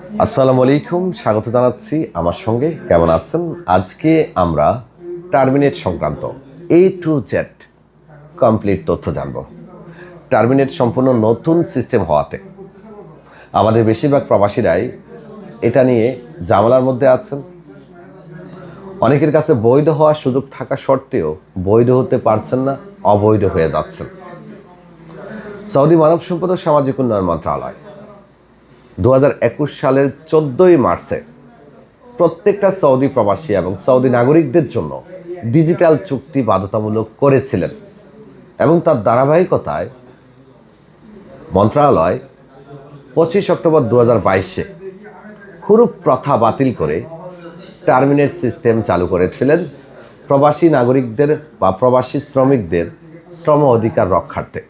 আসসালামু আলাইকুম, স্বাগত জানাচ্ছি আমার সঙ্গে। কেমন আছেন? আজকে আমরা টার্মিনেট সংক্রান্ত এ টু জেড কমপ্লিট তথ্য জানব। টার্মিনেট সম্পূর্ণ নতুন সিস্টেম হওয়াতে আমাদের বেশিরভাগ প্রবাসীরাই এটা নিয়ে জামালার মধ্যে আছেন। অনেকের কাছে বৈধ হওয়ার সুযোগ থাকা সত্ত্বেও বৈধ হতে পারছেন না, অবৈধ হয়ে যাচ্ছেন। সৌদি মানব সম্পদ ও সামাজিক উন্নয়ন মন্ত্রণালয় দু হাজার একুশ সালের চোদ্দোই মার্চে প্রত্যেকটা সৌদি প্রবাসী এবং সৌদি নাগরিকদের জন্য ডিজিটাল চুক্তি বাধ্যতামূলক করেছিলেন এবং তার ধারাবাহিকতায় মন্ত্রণালয় পঁচিশ অক্টোবর দু হাজার বাইশে হুরুপ প্রথা বাতিল করে টার্মিনেট সিস্টেম চালু করেছিলেন প্রবাসী নাগরিকদের বা প্রবাসী শ্রমিকদের শ্রম অধিকার রক্ষার্থে।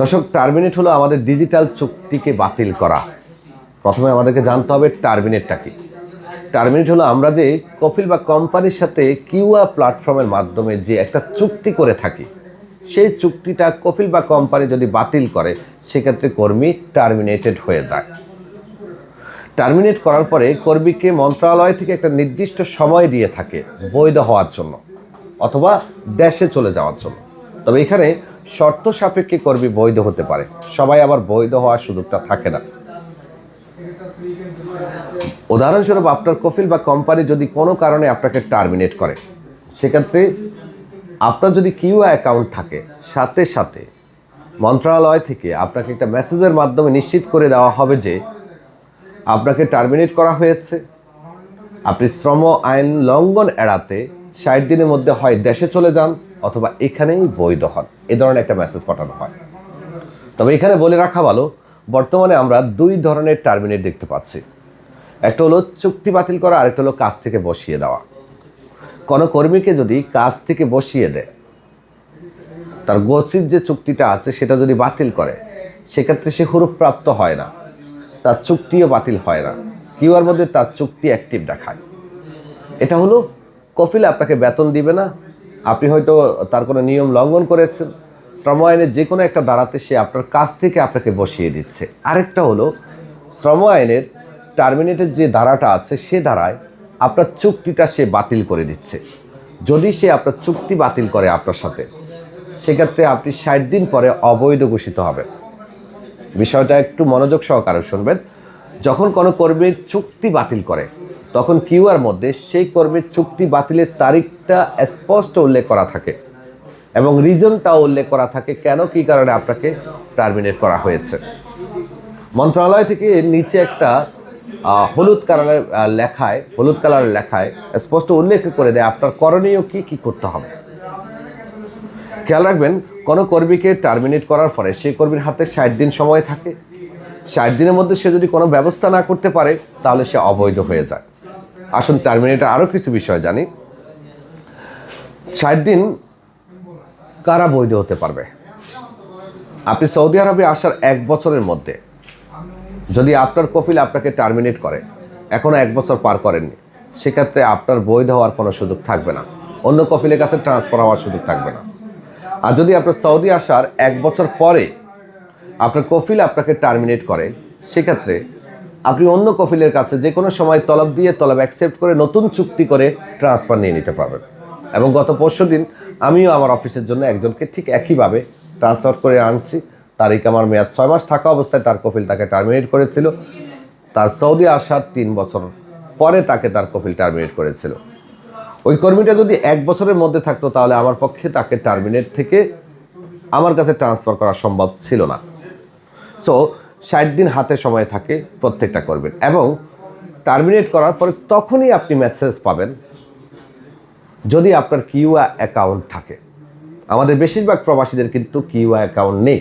দর্শক, টার্মিনেট হলো আমাদের ডিজিটাল চুক্তিকে বাতিল করা। প্রথমে আমাদেরকে জানতে হবে টার্মিনেটটা কি। টার্মিনেট হলো আমরা যে কপিল বা কোম্পানির সাথে কিউআ প্ল্যাটফর্মের মাধ্যমে যে একটা চুক্তি করে থাকি, সেই চুক্তিটা কপিল বা কোম্পানি যদি বাতিল করে, সেক্ষেত্রে কর্মী টার্মিনেটেড হয়ে যায়। টার্মিনেট করার পরে কর্মীকে মন্ত্রণালয় থেকে একটা নির্দিষ্ট সময় দিয়ে থাকে বৈধ হওয়ার জন্য, অথবা দেশে চলে যাওয়ার জন্য। তবে এখানে শর্ত সাপেক্ষে কর্মী বৈধ হতে পারে। সবাই আবার বৈধ হওয়ার সুযোগটা থাকে না। উদাহরণস্বরূপ আপনার কফিল বা কোম্পানি যদি কোনো কারণে আপনাকে টার্মিনেট করে, সেক্ষেত্রে আপনার যদি কিউ অ্যাকাউন্ট থাকে, সাথে সাথে মন্ত্রণালয় থেকে আপনাকে একটা মেসেজের মাধ্যমে নিশ্চিত করে দেওয়া হবে যে আপনাকে টার্মিনেট করা হয়েছে। আপনি শ্রম আইন লঙ্ঘন এড়াতে ষাট দিনের মধ্যে হয় দেশে চলে যান অথবা এখানেই বৈধ হন এ ধরনের একটা মেসেজ পাঠানো হয়। তবে এখানে বলে রাখা ভালো, বর্তমানে আমরা দুই ধরনের টার্মিনেট দেখতে পাচ্ছি। একটা হলো চুক্তি বাতিল করা, আরেকটা হলো কাজ থেকে বসিয়ে দেওয়া। কোনো কর্মীকে যদি কাজ থেকে বসিয়ে দেয়, তার গচ্ছিত যে চুক্তিটা আছে সেটা যদি বাতিল করে, সেক্ষেত্রে সে হুরুপ্রাপ্ত হয় না। তার চুক্তিও বাতিল হয় না। কিউআর মধ্যে তার চুক্তি অ্যাক্টিভ দেখায়। এটা হলো কফিল আপনাকে বেতন দিবে না আপনি হয়তো তার কোনো নিয়ম লঙ্ঘন করেছেন। শ্রম আইনের যে কোনো একটা দাঁড়াতে সে আপনার কাছ থেকে আপনাকে বসিয়ে দিচ্ছে। আরেকটা হলো, শ্রম আইনের টার্মিনেটের যে ধারাটা আছে, সে ধারায় আপনার চুক্তিটা সে বাতিল করে দিচ্ছে। যদি সে আপনার চুক্তি বাতিল করে আপনার সাথে, সেক্ষেত্রে আপনি ষাট দিন পরে অবৈধ ঘোষিত হবেন। বিষয়টা একটু মনোযোগ সহকারে শুনবেন। যখন কোনো কর্মীর চুক্তি বাতিল করে তখন কিউআর মধ্যে সেই কর্মীর চুক্তি বাতিলের তারিখটা স্পষ্ট উল্লেখ করা থাকে এবং রিজনটাও উল্লেখ করা থাকে কেন, কী কারণে আপনাকে টার্মিনেট করা হয়েছে। মন্ত্রণালয় থেকে নিচে একটা হলুদ কালারের লেখায়, হলুদ কালারের লেখায় স্পষ্ট উল্লেখ করে দেয় আপনার করণীয় কি কি করতে হবে। খেয়াল রাখবেন, কোনো কর্মীকে টার্মিনেট করার পরে সেই কর্মীর হাতে ষাট দিন সময় থাকে। ষাট দিনের মধ্যে সে যদি কোনো ব্যবস্থা না করতে পারে, তাহলে সে অবৈধ হয়ে যায়। আসুন টার্মিনেটের আরও কিছু বিষয় জানি। ষাট দিন কারা বৈধ হতে পারবে? আপনি সৌদি আরবে আসার এক বছরের মধ্যে যদি আপনার কফিল আপনাকে টার্মিনেট করে এখনও এক বছর পার করেননি, সেক্ষেত্রে আপনার বৈধ হওয়ার কোনো সুযোগ থাকবে না। অন্য কফিলের কাছে ট্রান্সফার হওয়ার সুযোগ থাকবে না। আর যদি আপনার সৌদি আসার এক বছর পরে আপনার কফিল আপনাকে টার্মিনেট করে, সেক্ষেত্রে আপনি অন্য কফিলের কাছে যে কোনো সময় তলব দিয়ে তলব অ্যাকসেপ্ট করে নতুন চুক্তি করে ট্রান্সফার নিয়ে নিতে পারবেন। এবং গত পরশু দিন আমিও আমার অফিসের জন্য একজনকে ঠিক একইভাবে ট্রান্সফার করে আনছি। তারিখ আমার মেয়াদ ছয় মাস থাকা অবস্থায় তার কফিল তাকে টার্মিনেট করেছিল। তার সৌদি আসার তিন বছর পরে তাকে তার কফিল টার্মিনেট করেছিল। ওই কর্মীটা যদি এক বছরের মধ্যে থাকতো তাহলে আমার পক্ষে তাকে টার্মিনেট থেকে আমার কাছে ট্রান্সফার করা সম্ভব ছিল না। সো ষাট দিন হাতে সময় থাকে প্রত্যেকটা করবেন। এবং টার্মিনেট করার পরে তখনই আপনি মেসেজ পাবেন, যদি আপনার কিউআ অ্যাকাউন্ট থাকে। আমাদের বেশিরভাগ প্রবাসীদের কিন্তু কিউআ অ্যাকাউন্ট নেই।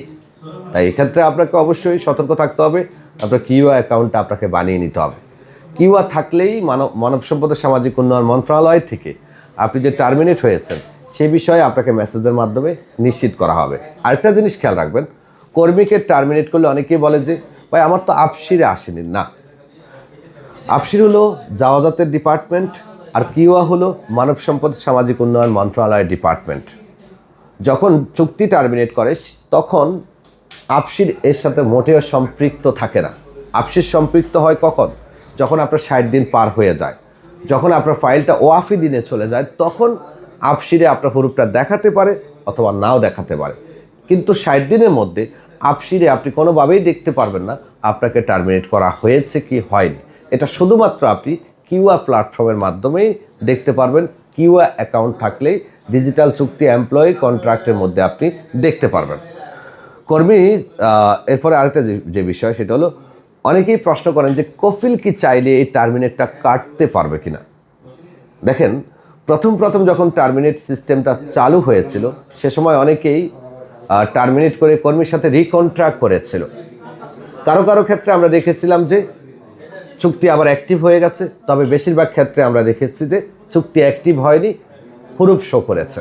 তাই এক্ষেত্রে আপনাকে অবশ্যই সতর্ক থাকতে হবে, আপনার কিউআ অ্যাকাউন্টটা আপনাকে বানিয়ে নিতে হবে। কিউআ থাকলেই মানব মানব সম্পদ সামাজিক উন্নয়ন মন্ত্রণালয় থেকে আপনি যে টার্মিনেট হয়েছেন সেই বিষয়ে আপনাকে মেসেজের মাধ্যমে নিশ্চিত করা হবে। আরেকটা জিনিস খেয়াল রাখবেন কর্মীকে টার্মিনেট করলে অনেকেই বলে যে, ভাই, আমার তো আপসিরে আসেনি। না। আপসির হলো জাওয়াজাতের ডিপার্টমেন্ট আর কিউয়া হলো মানব সম্পদ সামাজিক উন্নয়ন মন্ত্রণালয়ের ডিপার্টমেন্ট যখন চুক্তি টার্মিনেট করে, তখন আপসির এর সাথে মোটেও সম্পৃক্ত থাকে না। আফসিস সম্পৃক্ত হয় কখন? যখন আপনার ষাট দিন পার হয়ে যায়। যখন আপনার ফাইলটা ওয়াফি দিনে চলে যায়, তখন আপসিরে আপনার হরুপটা দেখাতে পারে অথবা নাও দেখাতে পারে। কিন্তু ষাট দিনের মধ্যে আপসিরে আপনি কোনোভাবেই দেখতে পারবেন না আপনাকে টার্মিনেট করা হয়েছে কি হয়নি। এটা শুধুমাত্র আপনি কিউআ প্ল্যাটফর্মের মাধ্যমেই দেখতে পারবেন। কিউআ অ্যাকাউন্ট থাকলেই ডিজিটাল চুক্তি এমপ্লয়ি কন্ট্রাক্টের মধ্যে আপনি দেখতে পারবেন। কর্মী এরপরে আরেকটা যে- বিষয় সেটা হলো, অনেকেই প্রশ্ন করেন যে কফিল কি চাইলে এই টার্মিনেটটা কাটতে পারবে কিনা? দেখেন, প্রথম প্রথম যখন টার্মিনেট সিস্টেমটা চালু হয়েছিল, সে সময় অনেকেই টার্মিনেট করে কর্মীর সাথে রিকন্ট্রাক্ট করেছিল। কারও কারও ক্ষেত্রে আমরা দেখেছিলাম যে চুক্তি আবার অ্যাক্টিভ হয়ে গেছে, তবে বেশিরভাগ ক্ষেত্রে আমরা দেখেছি যে চুক্তি অ্যাক্টিভ হয়নি, হুরুপ শো করেছে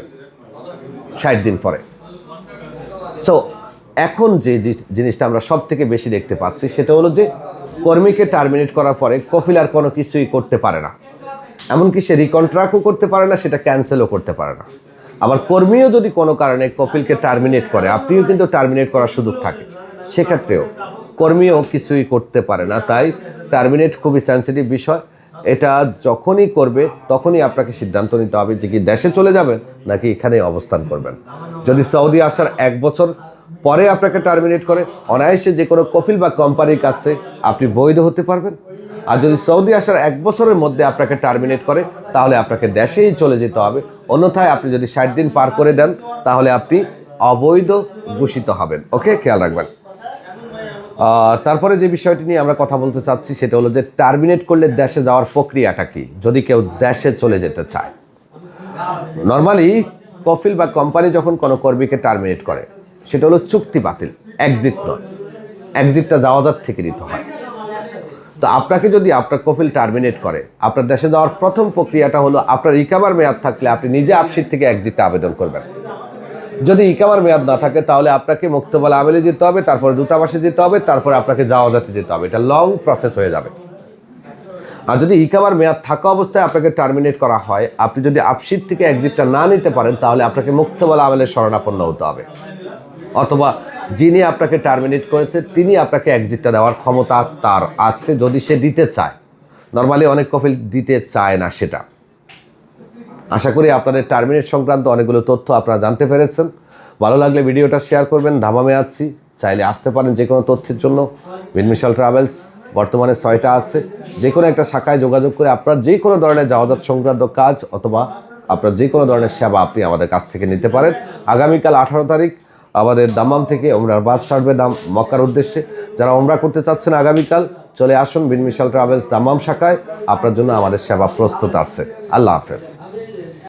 ষাট দিন পরে। সো এখন যে জিনিসটা আমরা সব থেকে বেশি দেখতে পাচ্ছি, সেটা হলো যে কর্মীকে টার্মিনেট করার পরে কফিল আর কোনো কিছুই করতে পারে না। এমনকি সে রিকন্ট্রাক্টও করতে পারে না, সেটা ক্যান্সেলও করতে পারে না। আবার কর্মীও যদি কোনো কারণে কফিলকে টার্মিনেট করে, আপনিও কিন্তু টার্মিনেট করার সুযোগ থাকে। সেক্ষেত্রেও কর্মীও কিছুই করতে পারে না। তাই টার্মিনেট খুবই সেন্সিটিভ বিষয়। এটা যখনই করবে, তখনই আপনাকে সিদ্ধান্ত নিতে হবে যে কি দেশে চলে যাবেন নাকি এখানে অবস্থান করবেন। যদি সৌদি আসার এক বছর পরে আপনাকে টার্মিনেট করে, অনায়াসে যে কোনো কফিল বা কোম্পানির কাছে আপনি বৈধ হতে পারবেন। আর যদি সৌদি আসার এক বছরের মধ্যে আপনাকে টার্মিনেট করে, তাহলে আপনাকে দেশেই চলে যেতে হবে। অন্যথায় আপনি যদি ষাট দিন পার করে দেন, তাহলে আপনি অবৈধ ঘোষিত হবেন। ওকে, খেয়াল রাখবেন। তারপরে যে বিষয়টি নিয়ে আমরা কথা বলতে চাচ্ছি, সেটা হলো যে টার্মিনেট করলে দেশে যাওয়ার প্রক্রিয়াটা কি? যদি কেউ দেশে চলে যেতে চায়। নর্মালি কফিল বা কোম্পানি যখন কোনো কর্মীকে টার্মিনেট করে, সেটা হলো চুক্তি বাতিল এক্সিট নয়। এক্সিটটা যাওয়াজার থেকে নিতে হয়। তো আপনাকে যদি আপনার কফিল টার্মিনেট করে, আপনার দেশে যাওয়ার প্রথম প্রক্রিয়াটা হলো আপনার রিকাভার মেয়াদ থাকলে আপনি নিজে আপসিট থেকে এক্সিটটা আবেদন করবেন। যদি ইকামার মেয়াদ না থাকে, তাহলে আপনাকে মুক্তবালা আমেলে যেতে হবে, তারপরে দূতাবাসে যেতে হবে, তারপরে আপনাকে যাওয়া যাতে যেতে হবে। এটা লং প্রসেস হয়ে যাবে। আর যদি ইকামার মেয়াদ থাকা অবস্থায় আপনাকে টার্মিনেট করা হয়, আপনি যদি আপসিট থেকে একজিটটা না নিতে পারেন, তাহলে আপনাকে মুক্তবালা আমেলে শরণাপন্ন হতে হবে। অথবা যিনি আপনাকে টার্মিনেট করেছে, তিনি আপনাকে এক্সিটটা দেওয়ার ক্ষমতা তার আছে যদি সে দিতে চায়। নর্মালি অনেক কফিল দিতে চায় না সেটা। আশা করি আপনাদের টার্মিনেট সংক্রান্ত অনেকগুলো তথ্য আপনারা জানতে পেরেছেন। ভালো লাগলে ভিডিওটা শেয়ার করবেন ধামামে আছি। চাইলে আসতে পারেন যে কোনো তথ্যের জন্য। বিনমিশাল ট্রাভেলস বর্তমানে ছয়টা আছে। যে কোনো একটা শাখায় যোগাযোগ করে আপনার যে কোনো ধরনের যাওয়াজাত সংক্রান্ত কাজ অথবা আপনার যে কোনো ধরনের সেবা আপনি আমাদের কাছ থেকে নিতে পারেন। আগামীকাল আঠারো তারিখ আমাদের দাম্মাম থেকে ওমরার বাস ছাড়বে দাম মক্কার উদ্দেশ্যে। যারা ওমরা করতে চাচ্ছেন আগামীকাল, চলে আসুন বিনমিশাল ট্রাভেলস দামাম শাখায়। আপনার জন্য আমাদের সেবা প্রস্তুত আছে। আল্লাহ হাফেজ।